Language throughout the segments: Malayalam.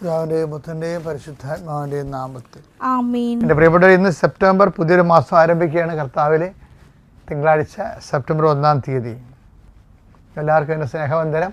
പിതാവിന്റെയും പുത്രന്റെയും പരിശുദ്ധാത്മാവിന്റെയും നാമത്തിൽ. എന്റെ പ്രിയപ്പെട്ടവർ ഇന്ന് സെപ്റ്റംബർ പുതിയൊരു മാസം ആരംഭിക്കുകയാണ് കർത്താവിലെ തിങ്കളാഴ്ച സെപ്റ്റംബർ ഒന്നാം തീയതി. എല്ലാവർക്കും എന്റെ സ്നേഹവന്ദനം.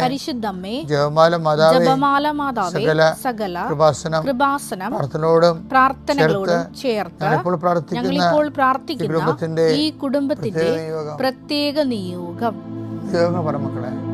പരിശുദ്ധമ്മേ ജപമാല മാതാവേ ജപമാല മാതാവേ സകല സകല കൃപാസനം കൃപാസനം പ്രാർത്ഥനയോടും പ്രാർത്ഥനകളോടും ചേർത്ത് ഞങ്ങളിപ്പോൾ പ്രാർത്ഥിക്കുന്ന ഈ കുടുംബത്തിന്റെ പ്രത്യേക നിയോഗം. നിയോഗം.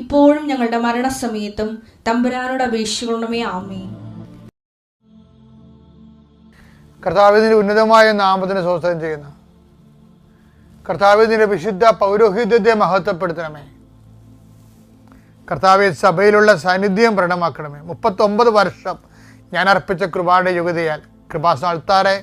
ഇപ്പോഴും ഞങ്ങളുടെ മരണസമയത്തും തമ്പുരാനോട് അപേക്ഷിക്കണമേ ആമേ കർത്താവിന്റെ ഉന്നതമായ നാമത്തിന് സ്വസ്ഥം ചെയ്യുന്നു. കർത്താവിന്റെ വിശുദ്ധ പൗരോഹിത്യത്തെ മഹത്വപ്പെടുത്തണമേ. കർത്താവ് സഭയിലുള്ള സാന്നിധ്യം പ്രകടമാക്കണമേ മുപ്പത്തൊമ്പത് വർഷം ഞാൻ അർപ്പിച്ച കൃപാടെ യുഗതയാൽ കൃപാസാൾത്താറെ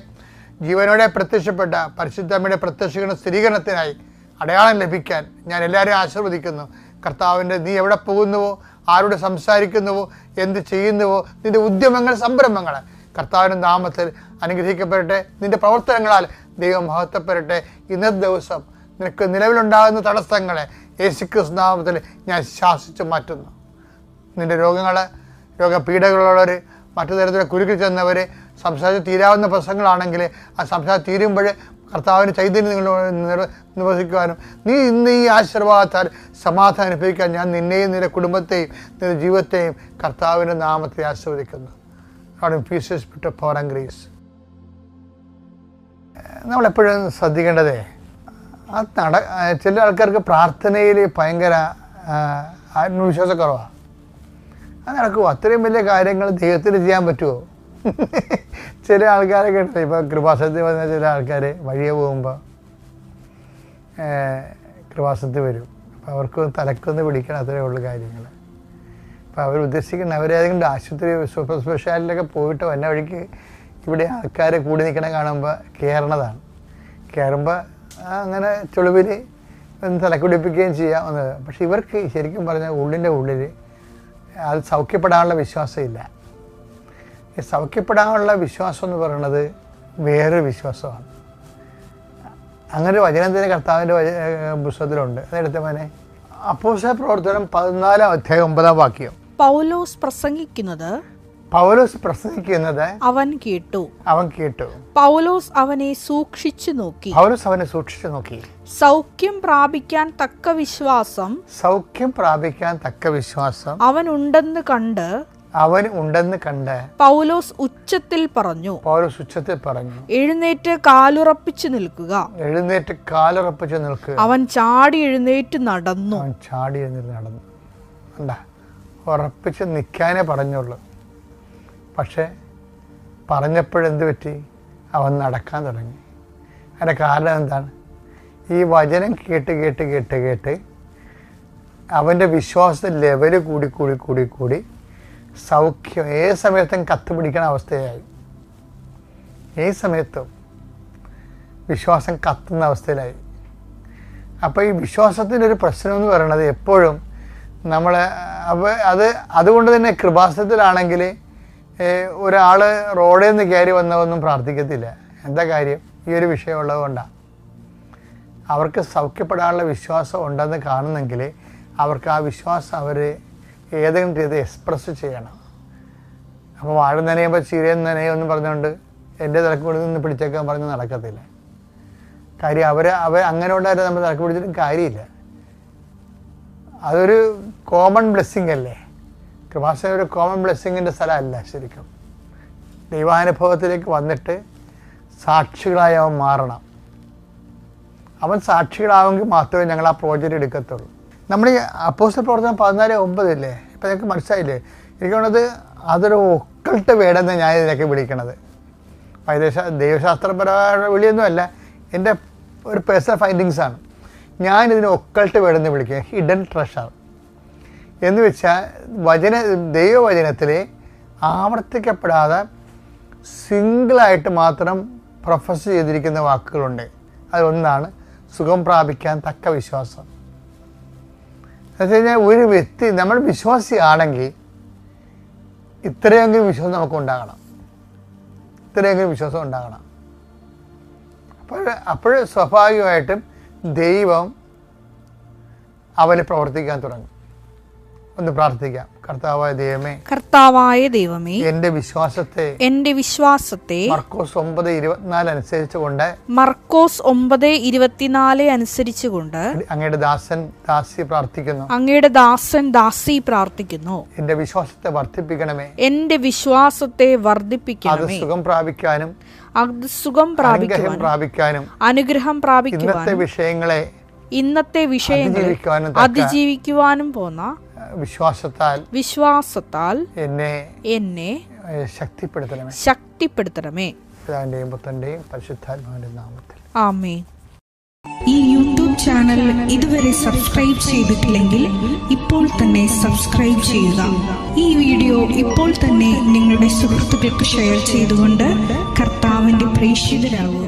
ജീവനോടെ പ്രത്യക്ഷപ്പെട്ട പരിശുദ്ധമ്മയുടെ പ്രത്യക്ഷീകരണ സ്ഥിരീകരണത്തിനായി അടയാളം ലഭിക്കാൻ ഞാൻ എല്ലാവരെയും ആശീർവദിക്കുന്നു. കർത്താവിന്റെ നീ എവിടെ പോകുന്നുവോ? ആരോട് സംസാരിക്കുന്നുവോ? എന്ത് ചെയ്യുന്നുവോ? നിന്റെ ഉദ്യമങ്ങൾ സംരംഭങ്ങൾ. കർത്താവിന്റെ നാമത്തിൽ അനുഗ്രഹിക്കപ്പെടട്ടെ. നിന്റെ പ്രവർത്തനങ്ങളാൽ ദൈവം മഹത്വപ്പെടട്ടെ. ഇന്നത്തെ ദിവസം നിനക്ക് നിലവിലുണ്ടാകുന്ന തടസ്സങ്ങളെ യേശുക്രിസ് നാമത്തിൽ ഞാൻ ശാസിച്ചു മാറ്റുന്നു. നിന്റെ രോഗങ്ങൾ രോഗപീഠകളുള്ളവർ മറ്റു തരത്തിലുള്ള കുരുക്കിൽ ചെന്നവർ സംസാരിച്ച് തീരാവുന്ന പ്രശ്നങ്ങളാണെങ്കിൽ ആ സംസാരം തീരുമ്പോൾ കർത്താവിന് ചൈതന്യം നിങ്ങളോട് നിർവഹിക്കുവാനും നീ ഇന്ന് ഈ ആശീർവാദത്താൽ സമാധാനം അനുഭവിക്കാൻ ഞാൻ നിന്നെയും നിന്റെ കുടുംബത്തെയും നിന്റെ ജീവിതത്തെയും കർത്താവിന്റെ നാമത്തെ ആസ്വദിക്കുന്നു അവിടെ എപ്പോഴും നമ്മളെപ്പോഴും ശ്രദ്ധിക്കേണ്ടതേ അത് നട ചില ആൾക്കാർക്ക് പ്രാർത്ഥനയിൽ ഭയങ്കര ആത്മവിശ്വാസക്കുറവാണ് അത് നടക്കുമോ അത്രയും വലിയ കാര്യങ്ങൾ ദൈവത്തിന് ചെയ്യാൻ പറ്റുമോ ചില ആൾക്കാരൊക്കെ ഉണ്ട്. ഇപ്പോൾ കൃപാസനത്തിൽ വന്ന ചില ആൾക്കാർ വഴിയെ പോകുമ്പോൾ കൃപാസനത്തിൽ വരും. അപ്പോൾ അവർക്ക് തലക്കൊന്ന് പിടിക്കണം അത്രേ ഉള്ളൂ കാര്യങ്ങൾ അപ്പോൾ അവർ ഉദ്ദേശിക്കുന്ന അവരേതെങ്കിലും ആശുപത്രി സൂപ്പർ സ്പെഷ്യാലിറ്റിയിലൊക്കെ പോയിട്ട് വന്ന വഴിക്ക് ഇവിടെ ആൾക്കാർ കൂടി നിൽക്കണ കാണുമ്പോൾ കയറണതാണ് കയറുമ്പോൾ അങ്ങനെ ചുളിവിൽ ഒന്ന് തലക്കുടിപ്പിക്കുകയും ചെയ്യാവുന്നത്. പക്ഷെ ഇവർക്ക് ശരിക്കും പറഞ്ഞാൽ ഉള്ളിന്റെ ഉള്ളിൽ അത് സൗഖ്യപ്പെടാനുള്ള വിശ്വാസമില്ല. സൗഖ്യപ്പെടാനുള്ള വിശ്വാസം എന്ന് പറയുന്നത് വേറൊരു വിശ്വാസമാണ്. അങ്ങനെ വചനം തന്നെ കർത്താവിന്റെ പുസ്തകത്തിലുണ്ട്. അതെടുത്ത മോനെ. അപ്പോസ പ്രവർത്തനം പതിനാലാം അധ്യായം ഒമ്പതാം വാക്യം. പൗലോസ് പ്രസംഗിക്കുന്നത് പൗലോസ് പ്രസംഗിക്കുന്നത് അവൻ കേട്ടു. അവൻ കേട്ടു. പൗലോസ് അവനെ സൂക്ഷിച്ചു നോക്കി. പൗലോസ് അവനെ സൂക്ഷിച്ചു നോക്കി. സൗഖ്യം പ്രാപിക്കാൻ തക്ക വിശ്വാസം സൗഖ്യം പ്രാപിക്കാൻ തക്ക വിശ്വാസം അവൻ ഉണ്ടെന്ന് കണ്ട് അവൻ ഉണ്ടെന്ന് കണ്ട് പൗലോസ് ഉച്ചത്തിൽ പറഞ്ഞു പൗലോസ് ഉച്ചത്തിൽ പറഞ്ഞു എഴുന്നേറ്റ് കാലുറപ്പിച്ചു നിൽക്കുക. എഴുന്നേറ്റ് കാലുറപ്പിച്ച് നിൽക്കുക അവൻ ചാടി എഴുന്നേറ്റ് നടന്നു. അവൻ ചാടി എഴുന്നേറ്റ് നടന്നു. അല്ല ഉറപ്പിച്ച് നിൽക്കാനേ പറഞ്ഞുള്ളൂ. പക്ഷേ പറഞ്ഞപ്പോഴെന്ത് പറ്റി? അവൻ നടക്കാൻ തുടങ്ങി. അതിന്റെ കാരണം എന്താണ്? ഈ വചനം കേട്ട് കേട്ട് കേട്ട് കേട്ട് അവന്റെ വിശ്വാസ ലെവൽ കൂടി കൂടി കൂടി കൂടി സൗഖ്യം. ഏത് സമയത്തും കത്ത് പിടിക്കണ അവസ്ഥയായി. ഏത് സമയത്തും വിശ്വാസം കത്തുന്ന അവസ്ഥയിലായി. അപ്പോൾ ഈ വിശ്വാസത്തിന്റെ ഒരു പ്രശ്നം എന്ന് പറയുന്നത് എപ്പോഴും നമ്മൾ അപ്പോൾ അത് അതുകൊണ്ട് തന്നെ കൃപാസനത്തിലാണെങ്കിൽ ഒരാൾ റോഡിൽ നിന്ന് കയറി വന്നതൊന്നും പ്രാർത്ഥിക്കത്തില്ല. എന്താ കാര്യം? ഈ ഒരു വിഷയമുള്ളത് കൊണ്ടാണ് അവർക്ക് സൗഖ്യപ്പെടാനുള്ള വിശ്വാസം ഉണ്ടെന്ന് കാണുന്നെങ്കിൽ അവർക്ക് ആ വിശ്വാസം അവർ ഏതെങ്കിലും രീതി എക്സ്പ്രസ് ചെയ്യണം. അപ്പോൾ വാഴ നനയുമ്പോൾ ചീരയും നനയൊന്നും പറഞ്ഞുകൊണ്ട് എന്റെ തിരക്കുപിടി നിന്ന് പിടിച്ചേക്കാൻ പറഞ്ഞ് നടക്കത്തില്ല. കാര്യം അവർ അവർ അങ്ങനെ ഉണ്ടായിരുന്നു നമ്മൾ തിരക്ക് പിടിച്ചിട്ടും കാര്യമില്ല. അതൊരു കോമൺ ബ്ലെസ്സിങ് അല്ലേ? കൃപാസന ഒരു കോമൺ ബ്ലെസ്സിങ്ങിന്റെ സ്ഥലമല്ല ശരിക്കും. ദൈവാനുഭവത്തിലേക്ക് വന്നിട്ട് സാക്ഷികളായി അവൻ മാറണം. അവൻ സാക്ഷികളാവെങ്കിൽ മാത്രമേ ഞങ്ങൾ ആ പ്രോജക്റ്റ് എടുക്കത്തുള്ളൂ. നമ്മൾ ഈ അപ്പോസ്റ്റൽ പ്രവർത്തനം പതിനാല് ഒമ്പതില്ലേ ഇപ്പം നിങ്ങൾക്ക് മനസ്സിലായില്ലേ? എനിക്ക് അതൊരു ഒക്കൾട്ട് വേടെന്ന് ഞാൻ ഇതിനൊക്കെ വിളിക്കണത്. വൈദേശ ദൈവശാസ്ത്രപരമായ വിളിയൊന്നുമല്ല എന്റെ ഒരു പേഴ്സണൽ ഫൈൻഡിങ്സ് ആണ്. ഇതിനെ ഒക്കൾട്ട് വേടെന്ന് വിളിക്കുക ഹിഡൻ ട്രഷർ എന്ന് വെച്ചാൽ വചന ദൈവവചനത്തിൽ ആവർത്തിക്കപ്പെടാതെ സിംഗിളായിട്ട് മാത്രം പ്രൊഫസ് ചെയ്തിരിക്കുന്ന വാക്കുകളുണ്ട്. അതൊന്നാണ് സുഖം പ്രാപിക്കാൻ തക്ക വിശ്വാസം. എന്ന് കഴിഞ്ഞാൽ ഒരു വ്യക്തി നമ്മൾ വിശ്വാസിയാണെങ്കിൽ ഇത്രയെങ്കിലും വിശ്വാസം നമുക്ക് ഉണ്ടാകണം. ഇത്രയെങ്കിലും വിശ്വാസം ഉണ്ടാകണം. അപ്പോൾ അപ്പോൾ സ്വാഭാവികമായിട്ടും ദൈവം അവന് പ്രവർത്തിക്കാൻ തുടങ്ങും. ഒന്ന് പ്രാർത്ഥിക്കാം. കർത്താവായ ദൈവമേ കർത്താവായ ദൈവമേ എന്റെ വിശ്വാസത്തെ എന്റെ വിശ്വാസത്തെ മർക്കോസ് ഒമ്പത് ഇരുപത്തിനാല് അനുസരിച്ച് കൊണ്ട് മർക്കോസ് ഒമ്പത് ഇരുപത്തിനാല് അനുസരിച്ചുകൊണ്ട് അങ്ങയുടെ ദാസൻ ദാസി പ്രാർത്ഥിക്കുന്നു. അങ്ങയുടെ ദാസൻ ദാസി പ്രാർത്ഥിക്കുന്നു. എന്റെ വിശ്വാസത്തെ വർദ്ധിപ്പിക്കണമേ. എന്റെ വിശ്വാസത്തെ വർദ്ധിപ്പിക്കണമേ. സുഖം പ്രാപിക്കാനും അത് സുഖം അനുഗ്രഹം പ്രാപിക്കുവാനും പ്രാപിക്കാനും അനുഗ്രഹം ഇന്നത്തെ വിഷയങ്ങളെ ഇന്നത്തെ വിഷയങ്ങളെ അതിജീവിക്കുവാനും തക്ക. അതിജീവിക്കുവാനും പോന്ന വിശ്വാസത്താൽ വിശ്വാസത്താൽ എന്നെ എന്നെ ശക്തിപ്പെടുത്തണമേ. ശക്തിപ്പെടുത്തണമേ. പിതാവിന്റെയും പുത്രന്റെയും പരിശുദ്ധാത്മാവിന്റെ നാമത്തിൽ. ആമേ ഈ യൂട്യൂബ് ചാനൽ ഇതുവരെ സബ്സ്ക്രൈബ് ചെയ്തിട്ടില്ലെങ്കിൽ ഇപ്പോൾ തന്നെ സബ്സ്ക്രൈബ് ചെയ്യുക. ഈ വീഡിയോ ഇപ്പോൾ തന്നെ നിങ്ങളുടെ സുഹൃത്തുക്കൾക്ക് ഷെയർ ചെയ്തുകൊണ്ട് കർത്താവിന്റെ പ്രേക്ഷിതരാകുക.